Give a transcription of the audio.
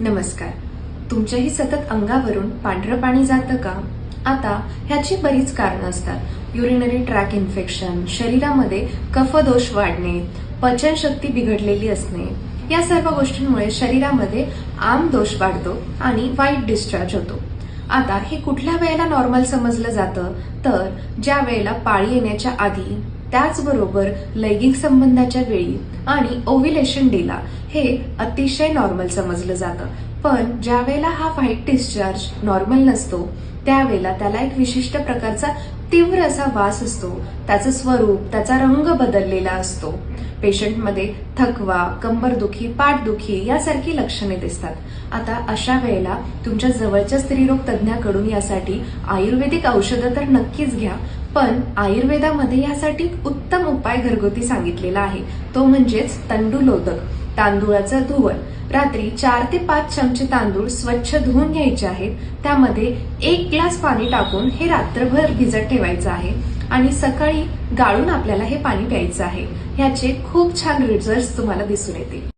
नमस्कार. तुमच्याही सतत अंगावरून पांढरं पाणी जातं का? आता ह्याची बरीच कारणं असतात. युरिनरी ट्रॅक इन्फेक्शन शरीरामध्ये कफदोष वाढणे पचनशक्ती बिघडलेली असणे. या सर्व गोष्टींमुळे शरीरामध्ये आम दोष वाढतो आणि वाईट डिस्चार्ज होतो. आता हे कुठल्या वेळेला नॉर्मल समजलं जातं? तर ज्या वेळेला पाळी येण्याच्या आधी त्याचबरोबर लैंगिक संबंधाच्या वेळी आणि ओव्हिलेशन डेला हे अतिशय नॉर्मल समजलं जातं. पण ज्या वेळेला हा व्हाईट डिस्चार्ज नॉर्मल नसतो त्यावेळेला त्याला एक विशिष्ट प्रकारचा तीव्र असा वास असतो. त्याचं स्वरूप त्याचा रंग बदललेला असतो. पेशंटमध्ये थकवा कंबरदुखी पाठदुखी यासारखी लक्षणे दिसतात. आता अशा वेळेला तुमच्या जवळच्या स्त्रीरोग तज्ज्ञाकडून यासाठी आयुर्वेदिक औषधं तर नक्कीच घ्या पण आयुर्वेदामध्ये यासाठी उत्तम उपाय घरगुती सांगितलेला आहे. तो म्हणजेच तंडुलोदक. तांदूळाचं धुवण. रात्री चार ते पाच चमचे तांदूळ स्वच्छ धुवून घ्यायचे आहेत. त्यामध्ये एक ग्लास पाणी टाकून हे रात्रभर भिजत ठेवायचं आहे आणि सकाळी गाळून आपल्याला हे पाणी प्यायचं आहे. ह्याचे खूप छान रिझल्ट तुम्हाला दिसून येतील.